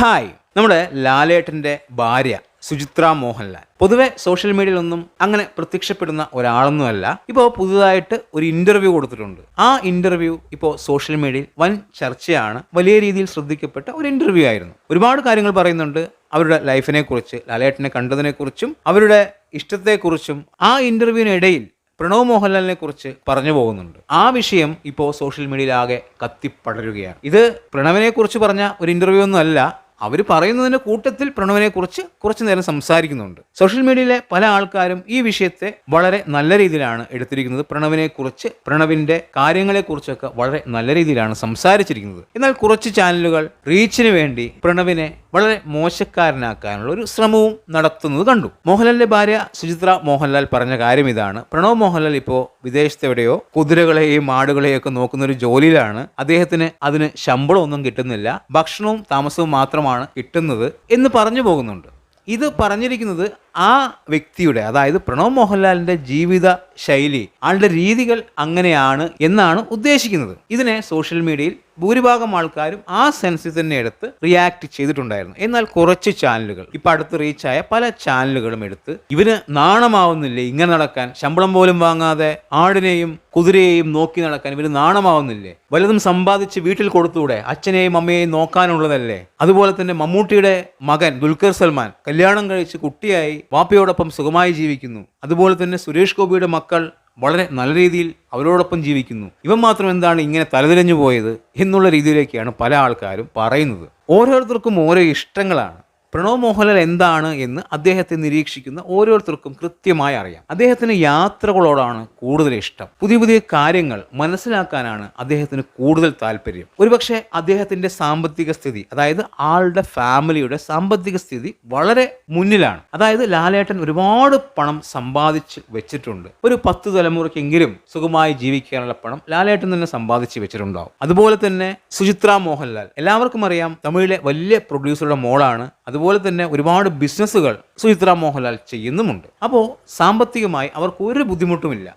Hi. നമ്മുടെ ലാലേട്ടന്റെ ഭാര്യ സുചിത്ര മോഹൻലാൽ. പൊതുവെ സോഷ്യൽ മീഡിയയിൽ ഒന്നും അങ്ങനെ പ്രത്യക്ഷപ്പെടുന്ന ഒരാളൊന്നുമല്ല. ഇപ്പോൾ പുതുതായിട്ട് ഒരു ഇന്റർവ്യൂ കൊടുത്തിട്ടുണ്ട്. ആ ഇന്റർവ്യൂ ഇപ്പോൾ സോഷ്യൽ മീഡിയയിൽ വൻ ചർച്ചയാണ്. വലിയ രീതിയിൽ ശ്രദ്ധിക്കപ്പെട്ട ഒരു ഇന്റർവ്യൂ ആയിരുന്നു. ഒരുപാട് കാര്യങ്ങൾ പറയുന്നുണ്ട് അവരുടെ ലൈഫിനെ കുറിച്ച് ലാലേട്ടനെ കണ്ടതിനെ കുറിച്ചും അവരുടെ ഇഷ്ടത്തെക്കുറിച്ചും. ആ ഇന്റർവ്യൂവിനിടയിൽ പ്രണവ് മോഹൻലാലിനെ കുറിച്ച് പറഞ്ഞു പോകുന്നുണ്ട്. ആ വിഷയം ഇപ്പോൾ സോഷ്യൽ മീഡിയയിലാകെ കത്തിപ്പടരുകയാണ്. ഇത് പ്രണവിനെ കുറിച്ച് പറഞ്ഞ ഒരു ഇന്റർവ്യൂ ഒന്നും അല്ല അവർ പറയുന്നതിന്റെ കൂട്ടത്തിൽ പ്രണവിനെ കുറിച്ച് നേരം സംസാരിക്കുന്നുണ്ട്. സോഷ്യൽ മീഡിയയിലെ പല ആൾക്കാരും ഈ വിഷയത്തെ വളരെ നല്ല രീതിയിലാണ് എടുത്തിരിക്കുന്നത്. പ്രണവിനെ കുറിച്ച് പ്രണവിന്റെ കാര്യങ്ങളെ കുറിച്ചൊക്കെ വളരെ നല്ല രീതിയിലാണ് സംസാരിച്ചിരിക്കുന്നത്. എന്നാൽ കുറച്ച് ചാനലുകൾ റീച്ചിന് വേണ്ടി പ്രണവിനെ വളരെ മോശക്കാരനാക്കാനുള്ള ഒരു ശ്രമവും നടത്തുന്നത് കണ്ടു. മോഹൻലാലിന്റെ ഭാര്യ സുചിത്ര മോഹൻലാൽ പറഞ്ഞ കാര്യം ഇതാണ്. പ്രണവ് മോഹൻലാൽ ഇപ്പോൾ വിദേശത്തെവിടെയോ കുതിരകളെയും ആടുകളെയും ഒക്കെ നോക്കുന്ന ഒരു ജോലിയിലാണ്. അദ്ദേഹത്തിന് അതിന് ശമ്പളമൊന്നും കിട്ടുന്നില്ല. ഭക്ഷണവും താമസവും മാത്രമാണ് കിട്ടുന്നത് എന്ന് പറഞ്ഞു പോകുന്നുണ്ട്. ഇത് പറഞ്ഞിരിക്കുന്നത് ആ വ്യക്തിയുടെ അതായത് പ്രണവ് മോഹൻലാലിന്റെ ജീവിത ശൈലി ആളുടെ രീതികൾ അങ്ങനെയാണ് എന്നാണ് ഉദ്ദേശിക്കുന്നത്. ഇതിനെ സോഷ്യൽ മീഡിയയിൽ ഭൂരിഭാഗം ആൾക്കാരും ആ സെൻസിൽ തന്നെ എടുത്ത് റിയാക്ട് ചെയ്തിട്ടുണ്ടായിരുന്നു. എന്നാൽ കുറച്ച് ചാനലുകൾ ഇപ്പൊ അടുത്ത് റീച്ചായ പല ചാനലുകളും എടുത്ത് ഇവന് നാണമാവുന്നില്ലേ ഇങ്ങനെ നടക്കാൻ? ശമ്പളം പോലും വാങ്ങാതെ ആടിനെയും കുതിരയെയും നോക്കി നടക്കാൻ ഇവന് നാണമാവുന്നില്ലേ? വലതും സമ്പാദിച്ച് വീട്ടിൽ കൊടുത്തൂടെ? അച്ഛനെയും അമ്മയെയും നോക്കാനുള്ളതല്ലേ? അതുപോലെ തന്നെ മമ്മൂട്ടിയുടെ മകൻ ദുൽഖർ സൽമാൻ കല്യാണം കഴിച്ച് കുട്ടിയായി വാപ്പയോടൊപ്പം സുഖമായി ജീവിക്കുന്നു. അതുപോലെ തന്നെ സുരേഷ് ഗോപിയുടെ മക്കൾ വളരെ നല്ല രീതിയിൽ അവരോടൊപ്പം ജീവിക്കുന്നു. ഇവൻ മാത്രം എന്താണ് ഇങ്ങനെ തലതിരഞ്ഞു പോയത് എന്നുള്ള രീതിയിലേക്കാണ് പല ആൾക്കാരും പറയുന്നത്. ഓരോരുത്തർക്കും ഓരോ ഇഷ്ടങ്ങളാണ്. പ്രണവ് മോഹൻലാൽ എന്താണ് എന്ന് അദ്ദേഹത്തെ നിരീക്ഷിക്കുന്ന ഓരോരുത്തർക്കും കൃത്യമായി അറിയാം. അദ്ദേഹത്തിന് യാത്രകളോടാണ് കൂടുതൽ ഇഷ്ടം. പുതിയ പുതിയ കാര്യങ്ങൾ മനസ്സിലാക്കാനാണ് അദ്ദേഹത്തിന് കൂടുതൽ താല്പര്യം. ഒരുപക്ഷെ അദ്ദേഹത്തിന്റെ സാമ്പത്തിക സ്ഥിതി അതായത് ആളുടെ ഫാമിലിയുടെ സാമ്പത്തിക സ്ഥിതി വളരെ മുന്നിലാണ്. അതായത് ലാലേട്ടൻ ഒരുപാട് പണം സമ്പാദിച്ച് വെച്ചിട്ടുണ്ട്. ഒരു പത്ത് തലമുറയ്ക്കെങ്കിലും സുഖമായി ജീവിക്കാനുള്ള പണം ലാലേട്ടൻ തന്നെ സമ്പാദിച്ച് വെച്ചിട്ടുണ്ടാവും. അതുപോലെ തന്നെ സുചിത്ര മോഹൻലാൽ. എല്ലാവർക്കും അറിയാം തമിഴിലെ വലിയ പ്രൊഡ്യൂസറുടെ മോളാണ്. അതുപോലെ തന്നെ ഒരുപാട് ബിസിനസ്സുകൾ സുചിത്ര മോഹൻലാൽ ചെയ്യുന്നുമുണ്ട്. അപ്പോൾ സാമ്പത്തികമായി അവർക്ക് ഒരു ബുദ്ധിമുട്ടുമില്ല.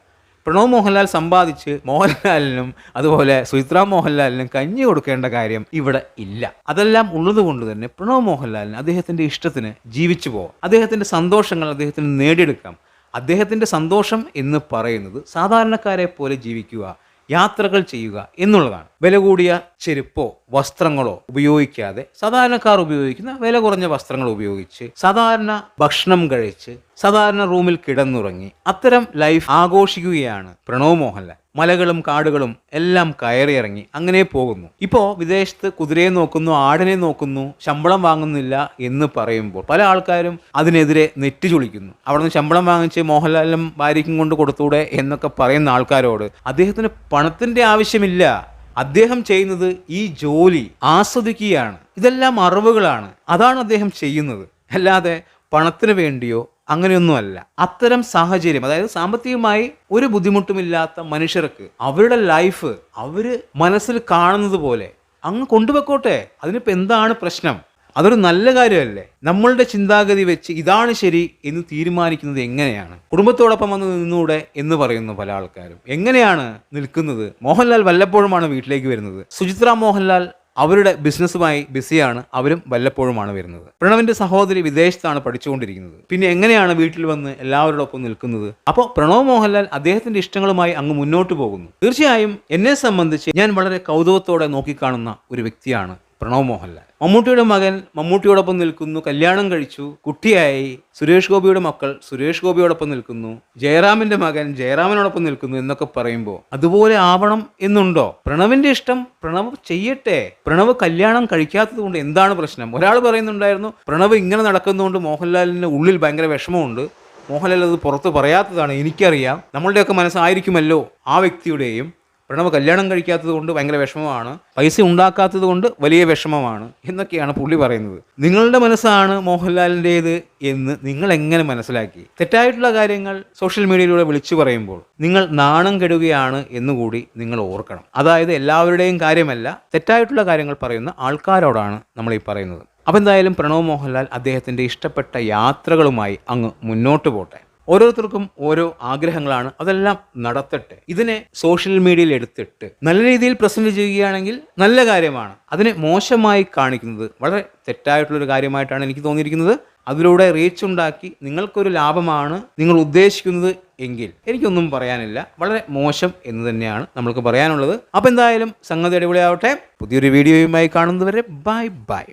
പ്രണവ് മോഹൻലാൽ സമ്പാദിച്ച് മോഹൻലാലിനും അതുപോലെ സുചിത്ര മോഹൻലാലിനും കഞ്ഞി കൊടുക്കേണ്ട കാര്യം ഇവിടെ ഇല്ല. അതെല്ലാം ഉള്ളതുകൊണ്ട് തന്നെ പ്രണവ് മോഹൻലാലിന് അദ്ദേഹത്തിന്റെ ഇഷ്ടത്തിന് ജീവിച്ചു പോകാം അദ്ദേഹത്തിന്റെ സന്തോഷങ്ങൾ അദ്ദേഹത്തിന് നേടിയെടുക്കാം. അദ്ദേഹത്തിന്റെ സന്തോഷം എന്ന് പറയുന്നത് സാധാരണക്കാരെ പോലെ ജീവിക്കുക യാത്രകൾ ചെയ്യുക എന്നുള്ളതാണ്. വില കൂടിയ ചെരുപ്പോ വസ്ത്രങ്ങളോ ഉപയോഗിക്കാതെ സാധാരണക്കാർ ഉപയോഗിക്കുന്ന വില കുറഞ്ഞ വസ്ത്രങ്ങൾ ഉപയോഗിച്ച് സാധാരണ ഭക്ഷണം കഴിച്ച് സാധാരണ റൂമിൽ കിടന്നുറങ്ങി അത്തരം ലൈഫ് ആഘോഷിക്കുകയാണ് പ്രണവ് മോഹൻലാൽ. മലകളും കാടുകളും എല്ലാം കയറിയിറങ്ങി. അങ്ങനെ പോകുന്നു. ഇപ്പോൾ വിദേശത്ത് കുതിരയെ നോക്കുന്നു ആടിനെ നോക്കുന്നു ശമ്പളം വാങ്ങുന്നില്ല എന്ന് പറയുമ്പോൾ പല ആൾക്കാരും അതിനെതിരെ നെറ്റ് ചുളിക്കുന്നു. അവിടെ നിന്ന് ശമ്പളം വാങ്ങിച്ച് മോഹൻലാലും ഭാര്യയ്ക്കും കൊണ്ട് കൊടുത്തൂടെ എന്നൊക്കെ പറയുന്ന ആൾക്കാരോട് അദ്ദേഹത്തിന് പണത്തിന്റെ ആവശ്യമില്ല. അദ്ദേഹം ചെയ്യുന്നത് ഈ ജോലി ആസ്വദിക്കുകയാണ്. ഇതെല്ലാം അറിവുകളാണ്. അതാണ് അദ്ദേഹം ചെയ്യുന്നത്. അല്ലാതെ പണത്തിന് വേണ്ടിയോ അങ്ങനെയൊന്നുമല്ല. അത്തരം സാഹചര്യം അതായത് സാമ്പത്തികമായി ഒരു ബുദ്ധിമുട്ടുമില്ലാത്ത മനുഷ്യർക്ക് അവരുടെ ലൈഫ് അവർ മനസ്സിൽ കാണുന്നത് പോലെ അങ്ങ് കൊണ്ടുപോയിക്കോട്ടെ. അതിനിപ്പോൾ എന്താണ് പ്രശ്നം? അതൊരു നല്ല കാര്യമല്ലേ? നമ്മളുടെ ചിന്താഗതി വെച്ച് ഇതാണ് ശരി എന്ന് തീരുമാനിക്കുന്നത് എങ്ങനെയാണ്? കുടുംബത്തോടൊപ്പം വന്ന് നിന്നൂടെ എന്ന് പറയുന്നു പല ആൾക്കാരും. എങ്ങനെയാണ് നിൽക്കുന്നത്? മോഹൻലാൽ വല്ലപ്പോഴുമാണ് വീട്ടിലേക്ക് വരുന്നത്? സുചിത്ര മോഹൻലാൽ അവരുടെ ബിസിനസ്സുമായി ബിസിയാണ് അവരും വല്ലപ്പോഴുമാണ് വരുന്നത്. പ്രണവിന്റെ സഹോദരി വിദേശത്താണ് പഠിച്ചുകൊണ്ടിരിക്കുന്നത്. പിന്നെ എങ്ങനെയാണ് വീട്ടിൽ വന്ന് എല്ലാവരോടൊപ്പം നിൽക്കുന്നത്? അപ്പോൾ പ്രണവ് മോഹൻലാൽ അദ്ദേഹത്തിന്റെ ഇഷ്ടങ്ങളുമായി അങ്ങ് മുന്നോട്ട് പോകുന്നു. തീർച്ചയായും എന്നെ സംബന്ധിച്ച് ഞാൻ വളരെ കൗതുകത്തോടെ നോക്കിക്കാണുന്ന ഒരു വ്യക്തിയാണ് പ്രണവ് മോഹൻലാൽ. മമ്മൂട്ടിയുടെ മകൻ മമ്മൂട്ടിയോടൊപ്പം നിൽക്കുന്നു കല്യാണം കഴിച്ചു കുട്ടിയായി. സുരേഷ് ഗോപിയുടെ മക്കൾ സുരേഷ് ഗോപിയോടൊപ്പം നിൽക്കുന്നു ജയറാമിന്റെ മകൻ ജയറാമിനോടൊപ്പം നിൽക്കുന്നു എന്നൊക്കെ പറയുമ്പോൾ അതുപോലെ ആവണം എന്നുണ്ടോ? പ്രണവിന്റെ ഇഷ്ടം പ്രണവ് ചെയ്യട്ടെ. പ്രണവ് കല്യാണം കഴിക്കാത്തത് കൊണ്ട് എന്താണ് പ്രശ്നം? ഒരാൾ പറയുന്നുണ്ടായിരുന്നു പ്രണവ് ഇങ്ങനെ നടക്കുന്നതുകൊണ്ട് മോഹൻലാലിന് ഉള്ളിൽ ഭയങ്കര വിഷമമുണ്ട്. മോഹൻലാൽ അത് പുറത്ത് പറയാത്തതാണ് എനിക്കറിയാം. നമ്മളുടെയൊക്കെ മനസ്സായിരിക്കുമല്ലോ ആ വ്യക്തിയുടെയും പ്രണവ് കല്യാണം കഴിക്കാത്തത് കൊണ്ട് ഭയങ്കര വിഷമമാണ്. പൈസ ഉണ്ടാക്കാത്തത് കൊണ്ട് വലിയ വിഷമമാണ് എന്നൊക്കെയാണ് പുള്ളി പറയുന്നത്. നിങ്ങളുടെ മനസ്സാണ് മോഹൻലാലിന്റേത് എന്ന് നിങ്ങൾ എങ്ങനെ മനസ്സിലാക്കി? തെറ്റായിട്ടുള്ള കാര്യങ്ങൾ സോഷ്യൽ മീഡിയയിലൂടെ വിളിച്ചു പറയുമ്പോൾ നിങ്ങൾ നാണം കെടുകയാണ് എന്നുകൂടി നിങ്ങൾ ഓർക്കണം. അതായത് എല്ലാവരുടെയും കാര്യമല്ല തെറ്റായിട്ടുള്ള കാര്യങ്ങൾ പറയുന്ന ആൾക്കാരോടാണ് നമ്മൾ ഈ പറയുന്നത്. അപ്പോൾ എന്തായാലും പ്രണവ് മോഹൻലാൽ അദ്ദേഹത്തിന്റെ ഇഷ്ടപ്പെട്ട യാത്രകളുമായി അങ്ങ് മുന്നോട്ട് പോട്ടെ. ഓരോരുത്തർക്കും ഓരോ ആഗ്രഹങ്ങളാണ്. അതെല്ലാം നടത്തട്ടെ. ഇതിനെ സോഷ്യൽ മീഡിയയിൽ എടുത്തിട്ട് നല്ല രീതിയിൽ പ്രസന്റ് ചെയ്യുകയാണെങ്കിൽ നല്ല കാര്യമാണ്. അതിനെ മോശമായി കാണിക്കുന്നത് വളരെ തെറ്റായിട്ടുള്ളൊരു കാര്യമായിട്ടാണ് എനിക്ക് തോന്നിയിരിക്കുന്നത്. അതിലൂടെ റീച്ച് ഉണ്ടാക്കി നിങ്ങൾക്കൊരു ലാഭമാണ് നിങ്ങൾ ഉദ്ദേശിക്കുന്നത് എങ്കിൽ എനിക്കൊന്നും പറയാനില്ല. വളരെ മോശം എന്ന് തന്നെയാണ് നമ്മൾക്ക് പറയാനുള്ളത്. അപ്പോൾ എന്തായാലും സംഗതി അടിപൊളിയാവട്ടെ. പുതിയൊരു വീഡിയോയുമായി കാണുന്നതുവരെ ബൈ ബൈ